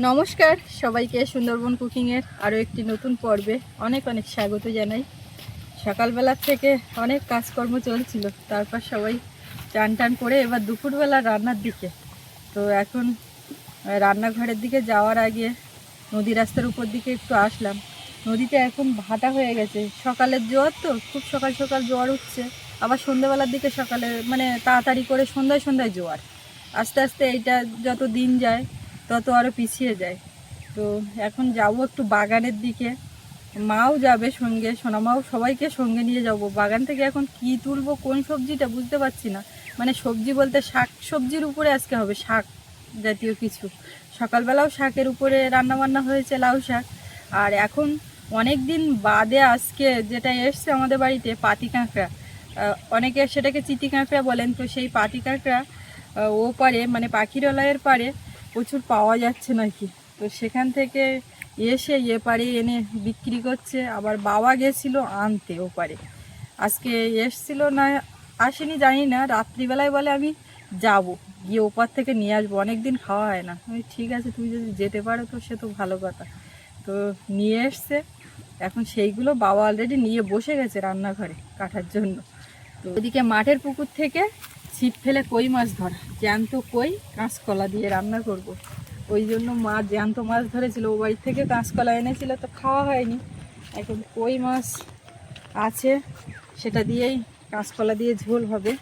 নমস্কার, সবাইকে সুন্দরবন কুকিংয়ের আরও একটি নতুন পর্বে অনেক অনেক স্বাগত জানাই। সকালবেলার থেকে অনেক কাজকর্ম চলছিল, তারপর সবাই চান টান করে এবার দুপুরবেলা রান্নার দিকে। তো এখন রান্নাঘরের দিকে যাওয়ার আগে নদী রাস্তার উপর দিকে একটু আসলাম। নদীতে এখন ভাটা হয়ে গেছে। সকালের জোয়ার তো, খুব সকাল সকাল জোয়ার উঠছে। আবার সন্ধ্যাবেলার দিকে সকালে মানে তাড়াতাড়ি করে সন্ধ্যায় সন্ধ্যায় জোয়ার আস্তে আস্তে এইটা যত দিন যায় তত আরও পিছিয়ে যায়। তো এখন যাব একটু বাগানের দিকে। মাও যাবে সঙ্গে, সোনামাও সবাইকে সঙ্গে নিয়ে যাব। বাগান থেকে এখন কি তুলবো, কোন সবজিটা বুঝতে পারছি না। মানে সবজি বলতে শাক সবজির উপরে আজকে হবে, শাক জাতীয় কিছু। সকালবেলাও শাকের উপরে রান্না বান্না হয়েছে লাউ শাক। আর এখন অনেক দিন বাদে আজকে যেটা এসছে আমাদের বাড়িতে, পাতি কাঁকড়া। অনেকে সেটাকে চিটি কাঁকড়া বলেন। তো সেই পাতি কাঁকড়া ও পারে মানে পাখিরালয়ের পারে। প্রচুর পাওয়া যাচ্ছে নাকি? তো সেখান থেকে এসে এ পারে এনে বিক্রি করছে, আবার বাবা গেছিল আনতে ও পারে আজকে এসছিল না, আসেনি, জানি না, রাত্রিবেলায় বলে আমি যাব, গিয়ে ওপার থেকে নিয়ে আসব, অনেকদিন খাওয়া হয় না। আমি, ঠিক আছে, তুমি যদি যেতে পারো তো, সে তো ভালো কথা। তো নিয়ে এসছে, এখন সেইগুলো বাবা অলরেডি নিয়ে বসে গেছে রান্নাঘরে কাটার জন্য। তো ওদিকে মাঠের পুকুর থেকে ছিপ ফেলে কই মাছ ধরা? জ্যান্ত কই? কাঁচকলা দিয়ে রান্না করব। ওই জন্য মা জ্যান্ত মাছ ধরেছিল। ও বাড়ি থেকে কাঁচকলা এনেছিল, তো খাওয়া হয়নি। এখন কই মাছ আছে সেটা দিয়েই কাঁচকলা দিয়ে ঝোল হবে।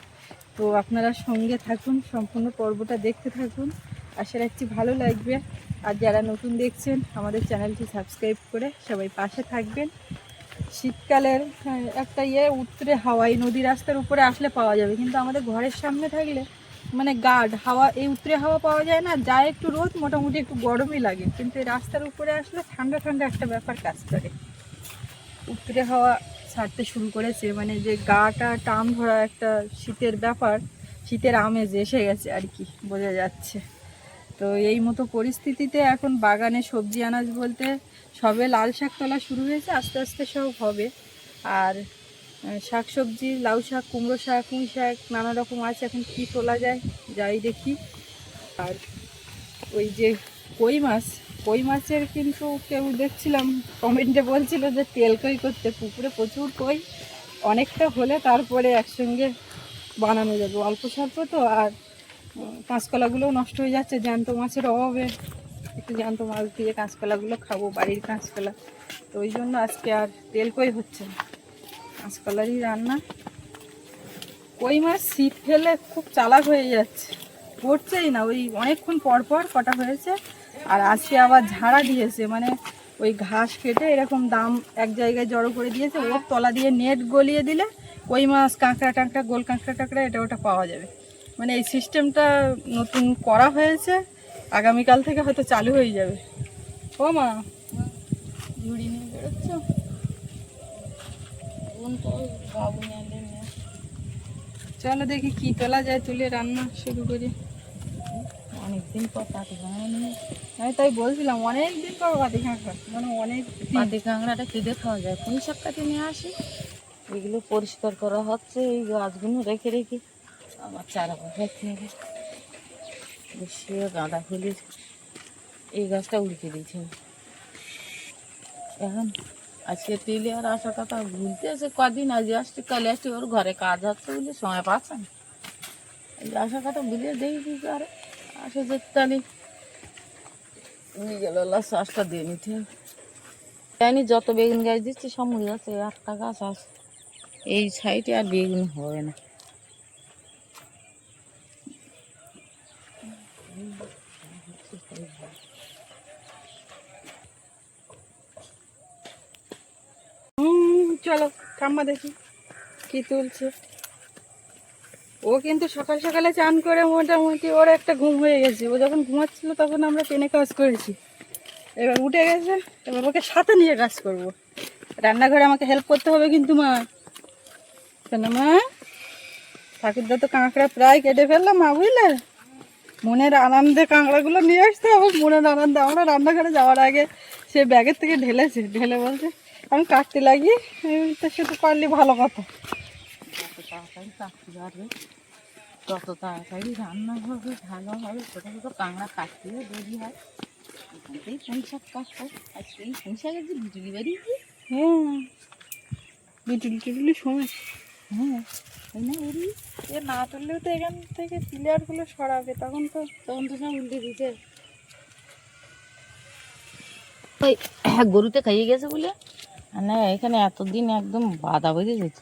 তো আপনারা সঙ্গে থাকুন, সম্পূর্ণ পর্বটা দেখতে থাকুন। আশা রাখছি ভালো লাগবে। আর যারা নতুন দেখছেন, আমাদের চ্যানেলটি সাবস্ক্রাইব করে সবাই পাশে থাকবেন। শীতকালের হ্যাঁ, একটা ইয়ে উত্তরে হাওয়াই নদী রাস্তার উপরে আসলে পাওয়া যাবে। কিন্তু আমাদের ঘরের সামনে থাকলে মানে গার্ড হাওয়া এই উত্তরে হাওয়া পাওয়া যায় না যায় একটু রোদ মোটামুটি একটু গরমই লাগে। কিন্তু এই রাস্তার উপরে আসলে ঠান্ডা ঠান্ডা একটা ব্যাপার কাজ করে। উত্তরে হাওয়া ছাড়তে শুরু করেছে মানে যে গাটা টান ধরা একটা শীতের ব্যাপার শীতের আমেজ এসে গেছে আর কি বোঝা যাচ্ছে। তো এই মতো পরিস্থিতিতে এখন বাগানে সবজি আনাজ বলতে সবে লাল শাক তোলা শুরু হয়েছে, আস্তে আস্তে সব হবে। আর শাক সবজি লাউ শাক, কুমড়ো শাক, পুঁই শাক, নানা রকম আছে, এখন কী তোলা যায়, যাই দেখি। আর ওই যে কই মাছ, কই মাছের কিন্তু কেউ দেখছিলাম, কমেন্টে বলছিল যে তেল কই করতে, পুকুরে প্রচুর কই। অনেকটা হলে তারপরে একসঙ্গে বানানো যাবে। অল্প স্বল্প তো, আর কাঁচকলাগুলোও নষ্ট হয়ে যাচ্ছে, জ্যান্ত মাছের অভাবে। জ্যান্ত মাছ দিয়ে কাঁচকলাগুলো খাব, বাড়ির কাঁচকলা। তো ওই জন্য আজকে আর তেল কই হচ্ছে না। কাঁচকলারই রান্না। কই মাছ? ছিপ ফেলে খুব চালাক হয়ে যাচ্ছে। পড়ছেই না, ওই অনেকক্ষণ পর পর কটা হয়েছে। আর আজকে আবার ঝাড়া দিয়েছে মানে ওই ঘাস কেটে এরকম দাম এক জায়গায় জড়ো করে দিয়েছে। ওর তলা দিয়ে নেট গলিয়ে দিলে কই মাছ, কাঁকড়া টাঁকড়া, গোল কাঁকড়া টাঁকড়া, এটা ওটা পাওয়া যাবে। মানে এই সিস্টেমটা নতুন করা হয়েছে। আগামীকাল থেকে হয়তো চালু হয়ে যাবে। ও মা। ঝুড়ি নিয়ে বেরোচ্ছ? কোন চলো দেখি কি তোলা যায় তুলে রান্না শুরু করি। অনেকদিন পর পাতি কাঁকড়া আমি তাই বলছিলাম অনেক দিন পর বাতি কাঁকড়া মানে অনেক। পাতি কাঁকড়াটা কেটে খাওয়া যায়। শাক কাটে নিয়ে আসি। এগুলো পরিষ্কার করা হচ্ছে। এই গাছগুলো রেখে রেখে আমার চারা থেকে। বসিয়ে গাঁদা ফুলের এই গাছটা উড়িয়ে দিয়েছে। এখন আজকে তেলে আর আসার কথা ভুলতে আছে, কদিন আজ আসছি, কালে আসছি, ওর ঘরে কাজ হচ্ছে বলে সময় পাচ্ছে না। আসার কথা ভুলে দেখি কি করে? আসে যে তাহলে নিয়ে গেল শ্বাসটা দিয়ে নিতে। হবে জানি যত বেগুন গাছ দিচ্ছি, সব মরে যাচ্ছে, একটা গাছ আছে। এই সাইডে আর বেগুন হবে না হুম চলো, ঠাম্মা দেখি কি তুলছে। ও কিন্তু সকাল সকালে চান করে মোটামুটি, ওর একটা ঘুম হয়ে গেছে। ও যখন ঘুমাচ্ছিল তখন আমরা টেনে কাজ করেছি। এবার উঠে গেছে, এবার ওকে সাথে নিয়ে কাজ করব। রান্নাঘরে আমাকে হেল্প করতে হবে কিন্তু মা। কেন মা? ঠাকুরদা তো কাঁকড়া প্রায় কেটে ফেললাম মা বুঝলে? মনের আনন্দে কাঁকড়াগুলো নিয়ে আসতে হবে, মনের আনন্দে। আমরা রান্নাঘরে যাওয়ার আগে সে ব্যাগের থেকে ঢেলেছে। ঢেলে বলছে আমি কাটতে লাগি তা সে তো পারলে ভালো কথা। যত তাড়াতাড়ি কাটতে পারবে তত তাড়াতাড়ি রান্না হবে ভালো হবে। ছোটো ছোটো কাঁকড়া কাটতে দেরি হয়। পুঁই শাক কাটবো। পুঁই শাকের যে বেরিয়েছে হ্যাঁ বিটুলি টিটুলি সময়। হ্যাঁ তাই না এ না তুললেও তো এখান থেকে প্লেয়ারগুলো সরাবে তখন তো তখন তো সব উল্টে দিতে। ওই গরুতে খাইয়ে গেছে বলে? আর না এখানে এতদিন একদম বাধা বেঁধে গেছে।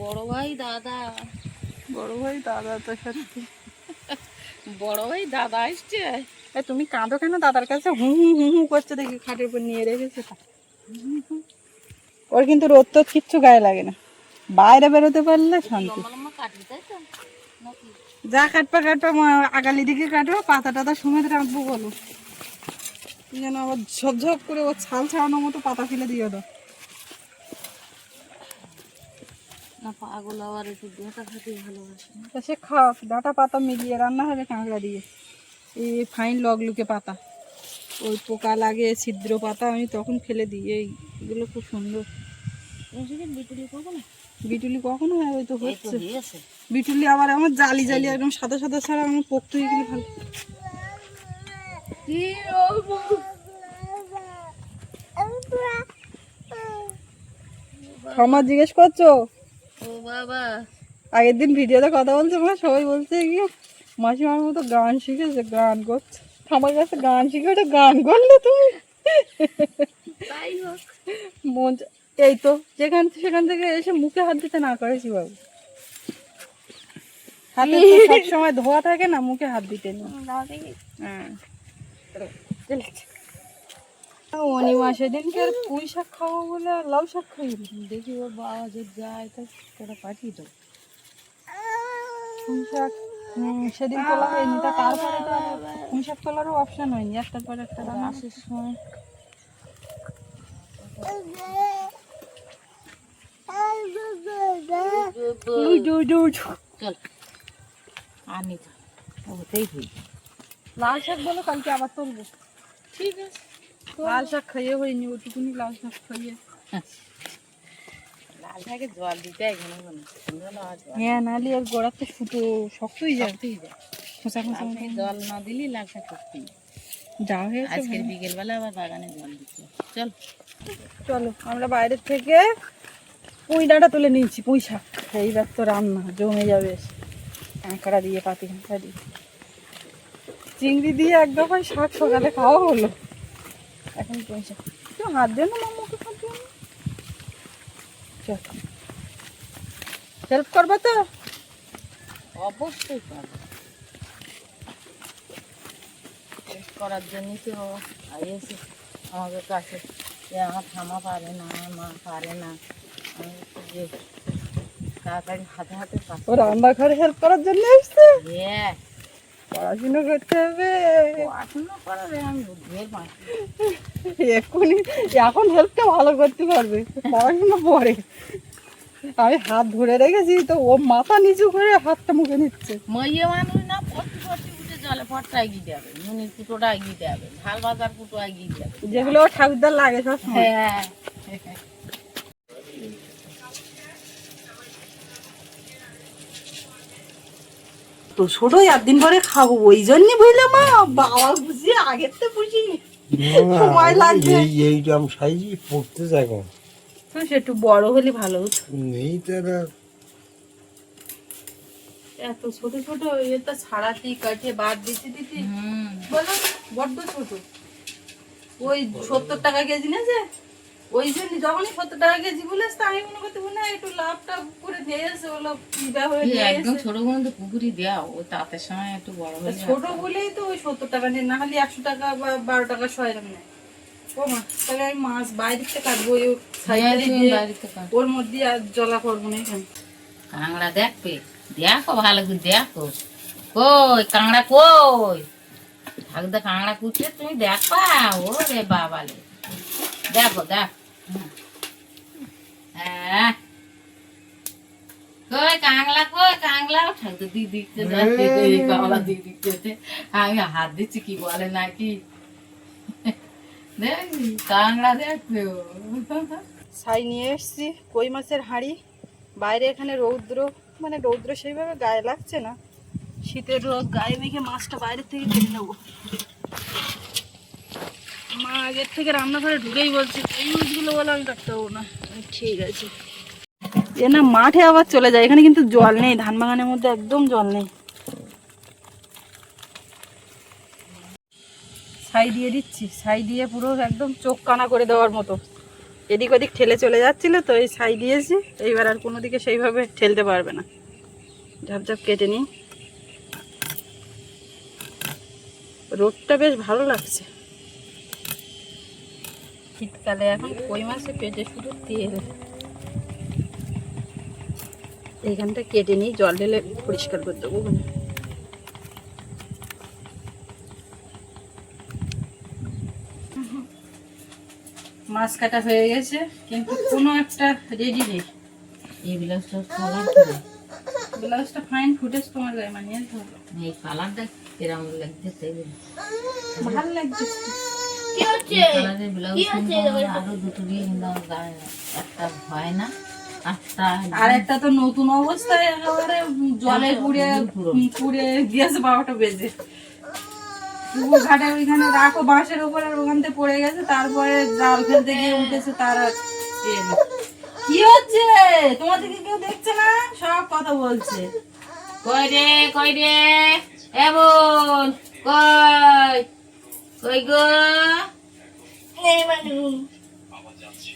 বড় ভাই দাদা। বড় ভাই দাদা তো সত্যি। বড় ভাই দাদা আসছে এ তুমি কাঁদো কেন? দাদার কাছে হু হু হু হু করছে দেখি খাটের উপর নিয়ে রেখেছে ওর কিন্তু রোদ তো কিচ্ছু গায়ে লাগে না। বাইরে বেরোতে পারলে শান্তি। যা কাটপা কাটপা আগালি দিকে কাটবো পাতা টাতা সময় রাখব বলো। যেন আবার ঝপঝপ করে ও ছাল ছাড়ানোর মতো পাতা ফেলে দিয়ে দাও। না পাগল আবার একটু ডাঁটা খেতে ভালোবাসে। তা সে খাও ডাটা পাতা মিলিয়ে রান্না হবে কাঁকড়া দিয়ে। এই ফাইন লগলুকে পাতা। ওই পোকা লাগে ছিদ্র পাতা আমি তখন ফেলে দিই। এইগুলো খুব সুন্দর। বিটুলি কখনো হয় ওই তো হচ্ছে। বিটুলি আবার আমার জালি জালি একদম সাদা সাদা ছাড়া আমার পোক্ত হয়ে ভালো। কি আমার জিজ্ঞেস করছ? ও বাবা। আগের দিন ভিডিওতে কথা বলছে মা সবাই বলছে কি মাসিমার মতো গান শিখেছে গান করছে আমার কাছে গান শিখে ওটা গান করলে তুমি। মন এই তো যেখান সেখান থেকে এসে মুখে হাত দিতে না করেছি বাবু। হাতে তো সবসময় ধোয়া থাকে না মুখে হাত দিতে নেই। হ্যাঁ। অনি মাসে দিনকে আর পুঁই শাক খাব বলে লাউ শাক খাই দেখি ওর বাবা যদি যায় তো পাঠিয়ে দেবো পুঁই শাক সেদিন তোলা হয়নি তা তারপরে তো শাক তোলারও অপশন হয়নি একটার পর একটা রান্না আসার সময় নিতে ওতেই লাল শাক বলো কালকে আবার তুলবো। ঠিক আছে। লাল শাক খাইয়ে হয়নি ওটুকুনি লাল শাক খাইয়ে। লাল শাকে জল দিতে এখানে হয় হ্যাঁ নাহলে আর গোড়াতে ফুটো শক্তই যায়। জল না দিলে লাল শাক করতেই যা হয়েছে আজকের বিকেলবেলা আবার বাগানে জল দিতে চল। চলো আমরা বাইরের থেকে পুঁই ডাঁটা তুলে নিয়েছি পুঁই শাক। এইবার তো রান্না জমে যাবে। কাঁকড়া দিয়ে পাতি কাঁকড়া দিয়ে। চিংড়ি দিয়ে এক দফায় শাক সকালে খাওয়া হলো। এখন কেউ হাত দেন না মাম্মাকে হাত দেন হেল্প করবে তো? অবশ্যই পারব করার জন্যই তো এসে আমাদের কাছে যে আমার ঠামা পারে না আমার মা পারে না। আমি যে তাড়াতাড়ি হাতে হাতে ও রান্নাঘরে হেল্প করার জন্য এসছে? হ্যাঁ পড়াশুনো করতে হবে। এক্ষুনি এখন হেল্পটা ভালো করতে পারবে পড়াশোনা পরে আমি হাত ধরে রেখেছি তো ও মাথা নিচু করে হাতটা মুখে নিচ্ছে। মইয়ে মানুষ না পড়তে পড়তে উঠে জলে ফটটা এগিয়ে দেবে নুনির কুটোটা এগিয়ে দেবে ঝাল বাজার কুটো এগিয়ে দেবে। যেগুলো ঠাকুরদার লাগে সব হ্যাঁ। তো ছোটই একদিন পরে খাব। ওই জন্য বুঝলে মা বাবা বুঝি আগের তো বুঝিনি। সময় লাগবে। এই এইরকম সাইজই পড়তে যাব তো একটু বড় হলে ভালো হতো। নেই তারা এত ছোট ছোট এটা ছাড়াতে কাটিয়ে বাদ দিতে দিতে। হুম। বলো বড্ড ছোট। ওই সত্তর টাকা কেজি না যে? ওই জন্য যখনই সত্তর টাকা কেজি বলেছ তা আমি মনে করতে না একটু লাভটা করে দিয়ে এসে ওগুলো নিয়ে একদম ছোট কোনো তো পুকুরি দেওয়া ও তাঁতের সময় একটু বড় হয়ে ছোট বলেই তো ওই সত্তর টাকা নেই না হলে একশো টাকা বা বারো টাকা ছয় এরকম নেয়। ও মা তাহলে আমি মাছ বাইরে থেকে কাটবো ওই হ্যাঁ। ওর মধ্যে আর জলা করব না এখানে। কাঁকড়া দেখবে দেখো ভালো করে দেখো। কই কাঁকড়া কই? ঠাকুরদা কাঁকড়া কুটছে তুমি দেখবা ওরে বাবালে। দেখো দেখ। হ্যাঁ। আমি হাত দিচ্ছি কি বলে নাকি? দেখ কাংলা দেখবে ছাই নিয়ে এসছি কই মাছের হাঁড়ি? বাইরে এখানে রৌদ্র মানে রৌদ্র সেইভাবে গায়ে লাগছে না। শীতের রোদ গায়ে মেখে মাছটা বাইরে থেকে কিনে নেব। মা আগের থেকে রান্নাঘরে ঢুকেই বলছে, এই মাছগুলো বলে আমি রাখতে পারব না। ঠিক আছে। এ না মাঠে আবার চলে যায়, এখানে কিন্তু জল নেই, ধান বাগানের মধ্যে একদম জল নেই। ছাই দিয়ে দিচ্ছি, ছাই দিয়ে পুরো একদম চোখ কানা করে দেওয়ার মতো। এদিক ওদিক ঠেলে চলে যাচ্ছিল, তো এই ছাই দিয়েছি, এইবার আর কোনো দিকে সেইভাবে ঠেলতে পারবে না। ঝাপ ঝাপ কেটে নিই। রোদটা বেশ ভালো লাগছে। শীতকালে এখন কই মাছে পেটে শুধু তেল। এইখানটা কেটে নিই জল ঢেলে পরিষ্কার করে দেবো। মাছ কাটা হয়ে গেছে কিন্তু কোনো একটা রেডি নেই। এই ব্লাউজটা ব্লাউজটা ফাইন ফুটেজ তোমার গায়ে মানিয়ে এই কালারটা কিরম লাগছে। ভালো লাগছে। আরও একটা হয় না একটা আর একটা তো নতুন অবস্থায় একেবারে জলে পুড়ে পুড়ে গিয়েছে বারোটা বেজে। পুকুর ঘাটে ওইখানে রাখো বাঁশের উপর আর ওখান থেকে পড়ে গেছে তারপরে জাল ফেলতে গিয়ে উঠেছে তার আর। কি হচ্ছে? তোমাদেরকে কেউ দেখছে না? সব কথা বলছে। কই রে কই রে? এমন কই? কই গো?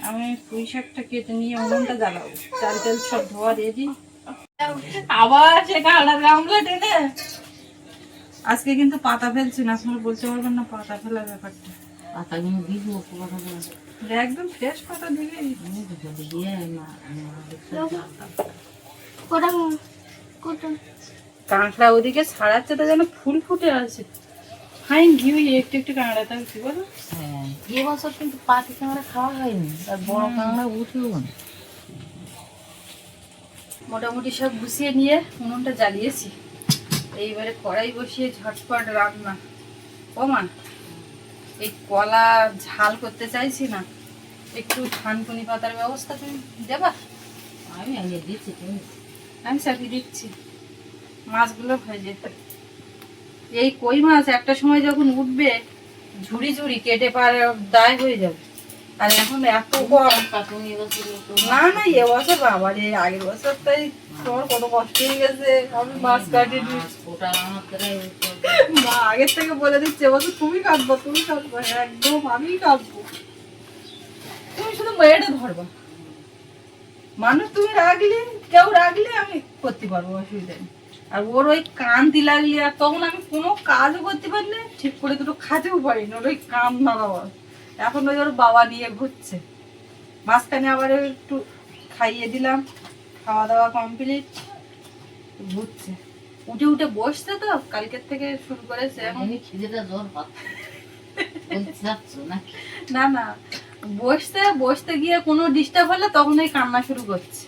আমি পুঁই শাকটা কেটে নিয়ে উনুনটা জ্বালাবো। চাল টাল সব ধোয়া রেডি আবার সে কালার গামলা টেনে। আজকে কিন্তু পাতা ফেলছি না আপনারা বলতে পারবেন না পাতা ফেলার ব্যাপারটা। পাতাগুলো দিব কথা একদম ফ্রেশ পাতা দিবে দিয়ে কাঁকড়া ওদিকে ছাড়াচ্ছে তো যেন ফুল ফুটে আছে। ঘিউ একটু একটু কাঁকড়া তাও কি বলো? হ্যাঁ এ বছর কিন্তু পাতি কাঁকড়া খাওয়া হয়নি আর বড় কাঁকড়া উঠেও না। মোটামুটি সব গুছিয়ে নিয়ে উনুনটা জ্বালিয়েছি। এইবারে কড়াই বসিয়ে ঝটপট রান্না। ও মা এই কলা ঝাল করতে চাইছি না। একটু থানকুনি পাতার ব্যবস্থা তুমি দেবা? আমি আগে দিচ্ছি তুমি। আমি চাপিয়ে দিচ্ছি। মাছগুলো ভেজে এই কই মাছ একটা সময় যখন উঠবে ঝুড়ি ঝুড়ি কেটে পারে দায় হয়ে যাবে। আর এখন এত কম। না না এ বছর বাবা রে আগের বছর তাই তোমার কত কষ্ট হয়ে গেছে। আমি মাছ করে মা আগের থেকে বলে দিচ্ছে এবছর তুমি কাটবো তুমি কাটবো একদম আমি কাটবো। তুমি শুধু মেয়েটা ধরবা। মানুষ তুমি রাখলে কেউ রাখলে আমি করতে পারব অসুবিধা নেই। আর ওর ওই কান্তি লাগলি আর তখন আমি কোনো কাজও করতে পারলে ঠিক করে দুটো খাতেও পারি না ওর ওই কান নাড়াবার এখন ওই ওর বাবা নিয়ে ঘুরছে। মাঝখানে আবার একটু খাইয়ে দিলাম খাওয়া দাওয়া কমপ্লিট ঘুরছে। উঠে উঠে বসছে তো কালকের থেকে শুরু করেছে এখন খিদেটা জোর না না বসতে বসতে গিয়ে কোনো ডিস্টার্ব হলে তখন এই কান্না শুরু করছে।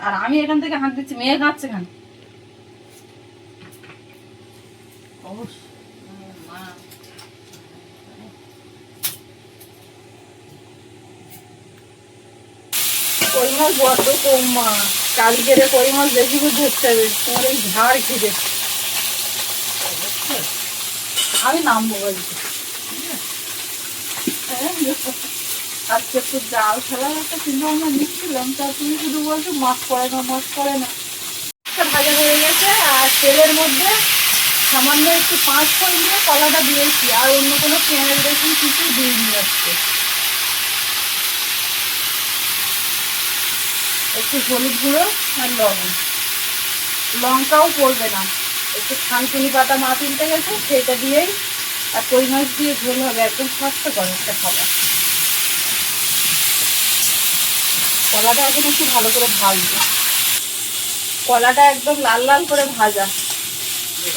আর আমি এখান থেকে হাত দিচ্ছি মেয়ে কাঁদছে কেন? কালকে বেশি করে এই আমি নামবো বলছি হ্যাঁ, আজকে একটু জাল ফেলার একটা চিন্তা ভাবনা নিচ্ছিলাম তা তুমি শুধু বলছো মাছ পড়ে না মাছ পড়ে না। ভাজা হয়ে গেছে, আর তেলের মধ্যে সামান্য একটু পাঁচ ফোড়ন দিয়ে কলাটা দিয়েছি, আর অন্য কোনো পেঁয়াজ, রসুন, কিছু দিইনি আজকে। একটু হলুদ গুঁড়ো আর লবণ। লঙ্কাও পড়বে না। একটু থানকুনি পাতা মা তুলতে গেছে সেটা দিয়েই আর কই মাছ দিয়ে ঝোল হবে, একদম স্বাস্থ্যকর একটা খাবার। কলাটা এখন একটু ভালো করে ভাজবো। কলাটা একদম লাল লাল করে ভাজা।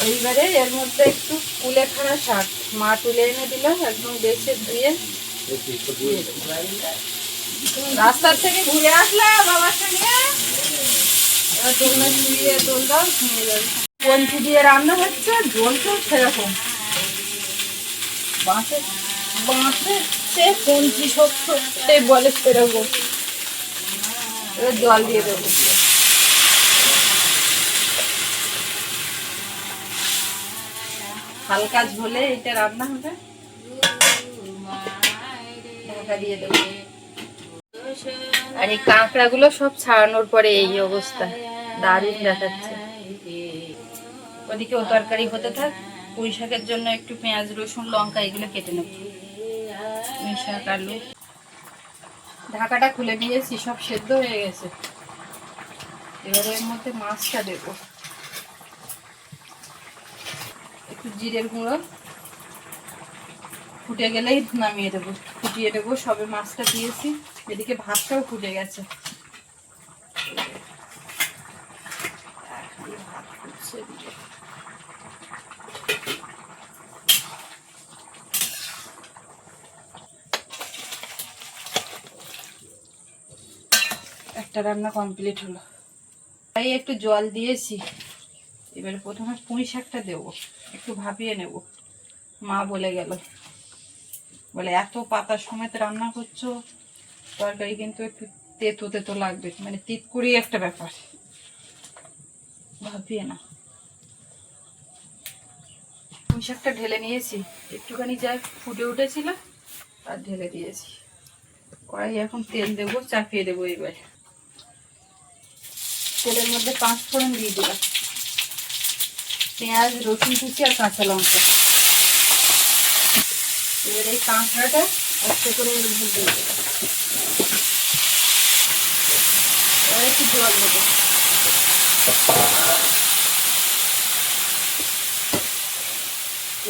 এইবারে এর মধ্যে একটু কুলেখাড়া শাক। মা তুলে এনে দিল, একদম বেছে ধুয়ে। রাস্তার থেকে ঘুরে আসলাম বাবার সঙ্গে? শুয়ে তোল দাও যাবে। কঞ্চি দিয়ে রান্না হচ্ছে, ঝোল তো সেরকম। বাঁশের বাঁশের সে কঞ্চি শক্ত বলে সেরকম। জল দিয়ে দেবো। হালকা ঝোলে এটা রান্না হবে। আর এই কাঁকড়াগুলো সব ছাড়ানোর পরে এই অবস্থা। দারুণ দেখাচ্ছে। ওদিকে ও তরকারি হতে থাক। পুঁই শাকের জন্য একটু পেঁয়াজ, রসুন, লঙ্কা এগুলো কেটে নেব। শাক, আলু। ঢাকাটা খুলে নিয়েছি, সব সেদ্ধ হয়ে গেছে। এবারে এর মধ্যে মাছটা দেব। একটু জিরের গুঁড়ো। ফুটে গেলেই নামিয়ে দেবো। ফুটিয়ে দেবো, সবে মাছটা দিয়েছি। এদিকে ভাতটাও ফুটে গেছে ভাত ফুটছে এদিকে। একটা রান্না কমপ্লিট হলো। তাই একটু জল দিয়েছি। এবারে প্রথমে পুঁই শাকটা দেবো। একটু ভাপিয়ে নেব। মা বলে গেল। বলে, এত পাতা সমেত রান্না করছ? তরকারি কিন্তু একটু তেতো তেতো লাগবে। মানে তিত করেই একটা ব্যাপার। ভাবিয়ে না পুঁই শাকটা ঢেলে নিয়েছি। একটুখানি যা ফুটে উঠেছিল আর ঢেলে দিয়েছি। কড়াই এখন তেল দেবো, চাপিয়ে দেবো এবার। তেলের মধ্যে পাঁচ ফোড়ন দিয়ে দিলাম। পেঁয়াজ, রসুন কুচি আর কাঁচা লঙ্কা। এবার এই কাঁকড়াটা আস্তে করে এর উপর দিয়ে একটু জল দেবো।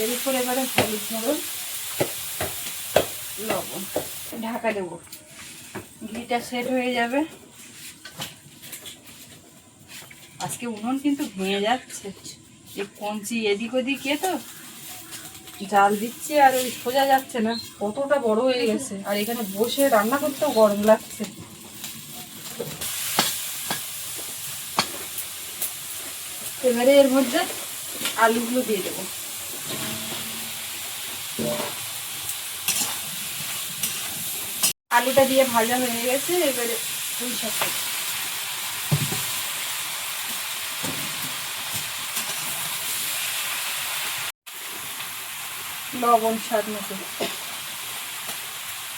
এর উপর এবারে হলুদ মরণ লবণ। ঢাকা দেবো। ঘিটা সেট হয়ে যাবে। আজকে উনুন কিন্তু ভেঙে যাচ্ছে। এই কঞ্চি এদিক ওদিক, এ তো জাল দিচ্ছে আর ওই সোজা যাচ্ছে না, কতটা বড় হয়ে গেছে। আর এখানে বসে রান্না করতেও গরম লাগছে। এবারে এর মধ্যে আলুগুলো দিয়ে দেবো। আলুটা দিয়ে ভাজা হয়ে গেছে, এবারে পুঁই শাকটা লবণ, স্বাদ মতো।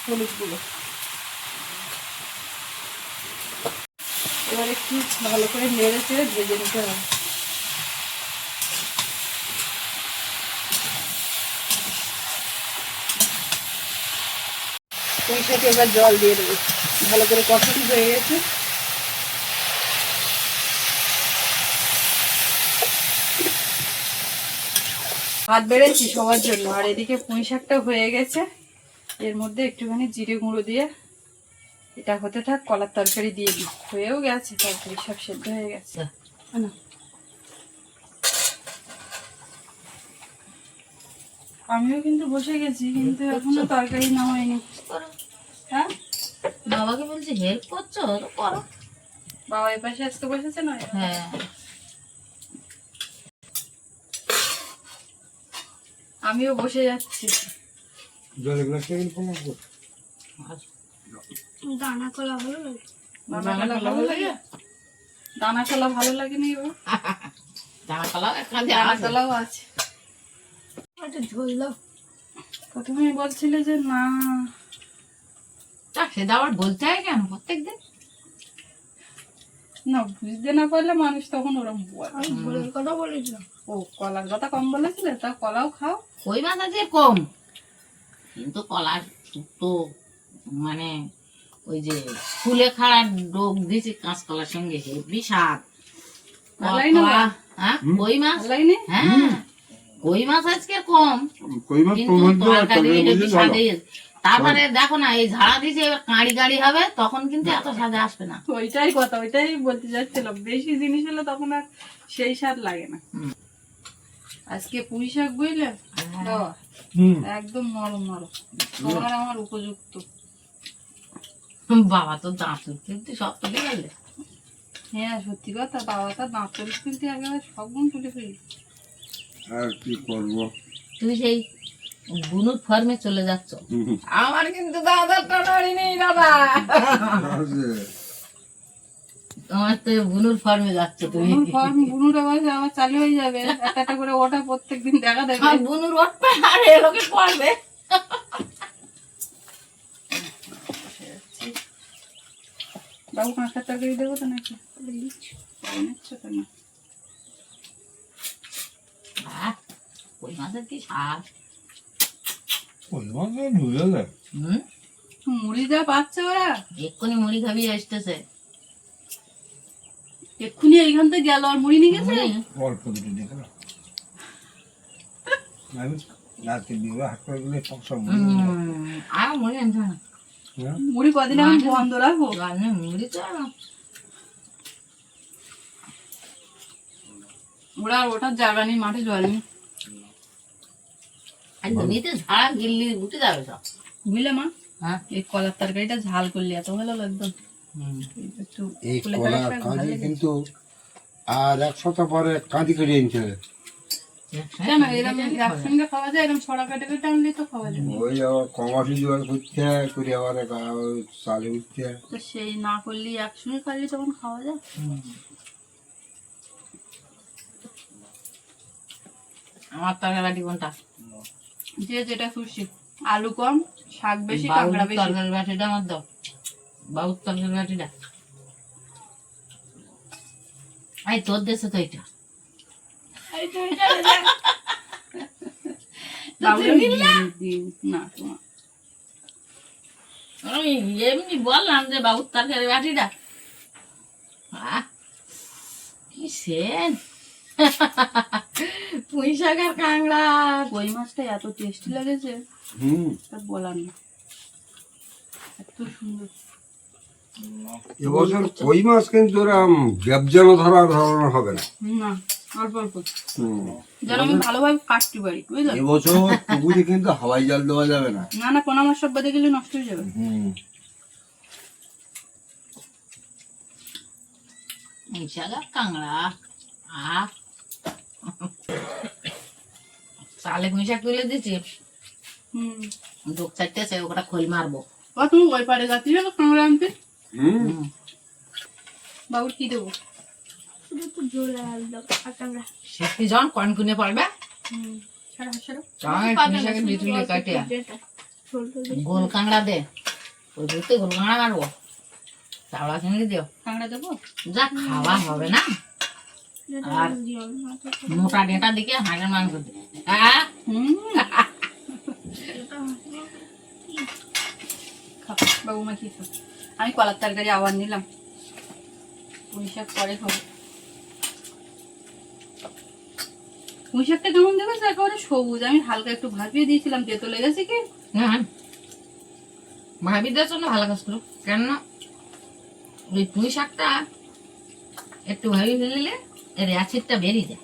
হলুদ গুঁড়ো এবার একটু ভালো করে নেড়ে চেড়ে ভেজে নিতে হবে। এবার জল দিয়ে দেবো। ভালো করে কষানো হয়ে গেছে। ভাত বেড়েছি সবার জন্য। আর এদিকে পুঁই শাকটা হয়ে গেছে। এর মধ্যে একটুখানি জিরে গুঁড়ো দিয়ে এটা হতে থাক কলার তরকারি দিয়ে দিই। হয়েও গেছে তরকারি সব সেদ্ধ হয়ে গেছে। আমিও কিন্তু বসে গেছি কিন্তু এখনও তরকারি না হয়নি। হ্যাঁ? বাবাকে বলছি হেল্প করছ? করো। বাবা এ পাশে আজকে বসেছে না? হ্যাঁ। আমিও বসে যাচ্ছি। জলের গ্লাস টেবিল দানা কলা ভালো লাগে। দানা দানা কলা ভালো ভালো লাগে? দানা কলা ভালো লাগেনি এবার দানা কলা দানা আছে। কলাও আছে। একটা ঝোল দাও। প্রথমে বলছিলে যে না। তা সেটা আবার বলতে হয় কেন প্রত্যেকদিন? না বুঝতে না পারলে মানুষ তখন ওরকম বলে। আমি কথা বলেছিলাম। ও কলার কথা কম বলেছিলে তা কলাও খাও। কই মাছ আছে? কম। কিন্তু কলার তো মানে ওই যে ফুলে খাড়ার ডোক দিয়েছি কাঁচকলার সঙ্গে হেবি স্বাদ। হ্যাঁ? কই মাছ? হ্যাঁ। কই মাছ আজকে কম? তারপরে দেখো না এই ঝাড়া দিয়েছে এবার কাঁড়ি গাড়ি হবে তখন কিন্তু এত স্বাদে আসবে না। ওইটাই কথা ওইটাই বলতে যাচ্ছিলাম বেশি জিনিস হলে তখন আর সেই স্বাদ লাগে না। আজকে পুঁই শাক বুঝলে? একদম নরম নরম। তোমার আমার উপযুক্ত। বাবা তো দাঁত কিন্তু সব তুলে গেলে হ্যাঁ সত্যি কথা বাবা তো দাঁত কিন্তু একেবারে সব গুণ তুলে ফেলি আর কি করব? তুই সেই বুনুর ফার্মে চলে যাচ্ছ। আমার কিন্তু দাদার টানাড়ি নেই দাদা। তোমার তো বুনুর ফর্মে যাচ্ছে তুমি। বুনুর ফর্ম বুনুর আবার চালু হয়ে যাবে। একটা একটা করে ওটা প্রত্যেকদিন দেখা দেবে। আর বুনুর উঠবে আর এ লোকে পড়বে বাবু কাঁকড়ার তরকারি দেবো তো নাকি? নিচ্ছ কেন আহ, কই মাছের কি স্বাদ ওই মাসে ধুয়ে দেয়? মুড়ি যা পাচ্ছে ওরা। এক্ষুনি মুড়ি খাবি আসতেছে। এক্ষুনি এইখান থেকে গেল আর মুড়ি নিয়ে গেছে অল্প দুটো দেখে না আমি রাতে বিয়ে হাট করে গেলে সব হুম, আর মুড়ি আনতে মুড়ি কদিন আমি বন্ধ রাখব? মুড়ি তো ওরা জায়গা নেই মাঠে জল নেই। আর ঝাড়া গিল্লি উঠে যাবে সব। বুঝলে মা? হ্যাঁ। এই কলার তরকারিটা ঝাল করলে এত ভালো লাগতো। এই কলা কাঁদি কিন্তু আর এক সপ্তাহ পরে কাঁদি কেটে আনতে হবে কেন? এরকম একসঙ্গে খাওয়া যায় এরকম ছড়া কাটে কেটে আনলে তো খাওয়া যায়। ওই আবার কমাসি জোগাড় করতে করে আবার চালে উঠতে সেই না করলে একসঙ্গে খাইলে তখন খাওয়া যায়? আমার তরকারি বাটি কোনটা? যে যেটা খুশি। আলু কম শাক বেশি কাঁকড়া বেশি। তরকারি বাটিটা আমার দাও। বাবুর তরকারি বাটিটা এই তোর দেশে তো এটা না? আমি এমনি বললাম যে বাবুর তরকারি বাটিটা কি সেন? পুঁই শাক আর কাঁকড়া। কই মাছটা এত টেস্টি লেগেছে? হুম। তা বলার না এত সুন্দর। এবছর কই মাছ কিন্তু ব্যবজানো ধরা ধরানো হবে না। না অল্প অল্প। হুম। যেন আমি ভালোভাবে কাটতে পারি বুঝলে? এবছর পুকুরে কিন্তু হাওয়াই জাল দেওয়া যাবে না। না না কোনো মাছ সব বাদে গেলে নষ্ট হয়ে যাবে। হুম। পুঁই শাক আর চালে পুঁই তুলে দিচ্ছি হুম। দু চারটে সে ওটা খোল মারবো। ও তুমি ওই পারে যাচ্ছি কাঁকড়া আনতে? বাবুর কি দেবো? সত্যি যখন কনকুনে পড়বে গোল কাঁকড়া দে। ওই দুটো গোল কাঁকড়া মারবো। চাওড়া চিংড়ি দিও। কাঁকড়া দেবো? যা খাওয়া হবে না? আর মোটা ডেটা দিকে হাঁসের মাংস বাবু মা খাও? আমি কলার তরকারি আবার নিলাম। পুঁই শাক পরে খাব। পুঁই শাকটা কেমন দেখেছ একেবারে সবুজ। আমি হালকা একটু ভাপিয়ে দিয়েছিলাম তেতো লেগেছে কি? হ্যাঁ ভাবিদের জন্য ভালো কাজ করো কেন ওই পুঁই শাকটা একটু ভাবি ফেললে এর অ্যাসিডটা বেরিয়ে যায়।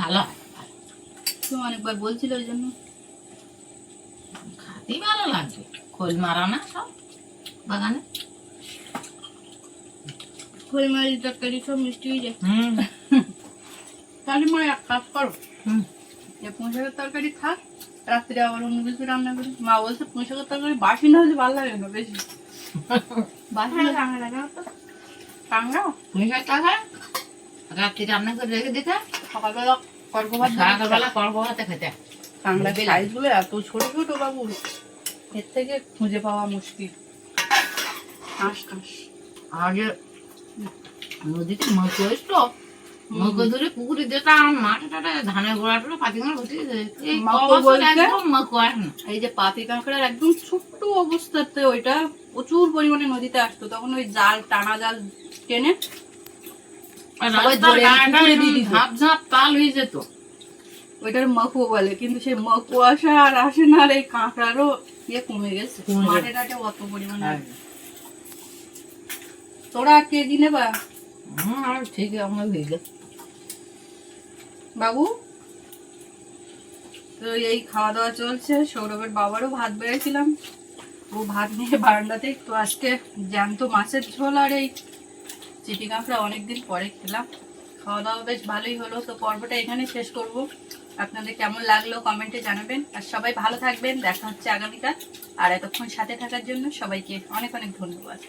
ভালো হয় অনেকবার বলছিল ওই জন্য। খাতেই ভালো লাগবে। খোল মারা না সব। বাগানে? খোল তরকারি সব মিষ্টি হয়ে যায়। তাহলে মনে এক কাজ করো। যে পুঁই শাকের তরকারি থাক রাত্রে আবার অন্য কিছু রান্না করি। মা বলছে পুঁই শাকের তরকারি বাসি না হলে ভালো লাগে না বেশি। বাসি কাঁকড়া পুঁই শাক টাকা রাত্রি রান্না করে রেখে দিতে। সকালবেলা কর্ক ভাত সকালবেলা হাতে খেতে। কাঁকড়া সাইজগুলো এত ছোট ছোট বাবু এর থেকে খুঁজে পাওয়া মুশকিল। হাঁস আগে নদীতে মাছ এসতো নৌকো ধরে পুকুরে যেতাম মাঠে টাটে ধানের গোড়া টোড়া পাতি ভর্তি হয়ে এই মাকো ক বছর বলতে? একদম মাকো আসে না। এই যে পাতি কাঁকড়ার একদম ছোট্ট অবস্থাতে ওইটা প্রচুর পরিমাণে নদীতে আসতো তখন ওই জাল টানা জাল টেনে। ঝাঁপ ঝাঁপ তাল হয়ে যেত ওইটার মাকু বলে কিন্তু সেই মাকু আসা আর আসে না আর এই কাঁকড়ারও ইয়ে কমে গেছে কমে গেছে। মাঠে টাটে অত পরিমাণে তোরা আমার ভিজে বাবু? তো এই খাওয়া দাওয়া চলছে সৌরভের বাবারও ভাত বেড়েছিলাম। ও ভাত নিয়ে বারান্দাতে তো আজকে জ্যান্ত মাছের ঝোল আর এই চিটি কাঁকড়া অনেকদিন পরে খেলাম। খাওয়া দাওয়া বেশ ভালোই হলো তো পর্বটা এখানে শেষ করব। আপনাদের কেমন লাগল কমেন্টে জানাবেন। আর সবাই ভালো থাকবেন দেখা হচ্ছে আগামীকাল। আর এতক্ষণ সাথে থাকার জন্য সবাইকে অনেক অনেক ধন্যবাদ।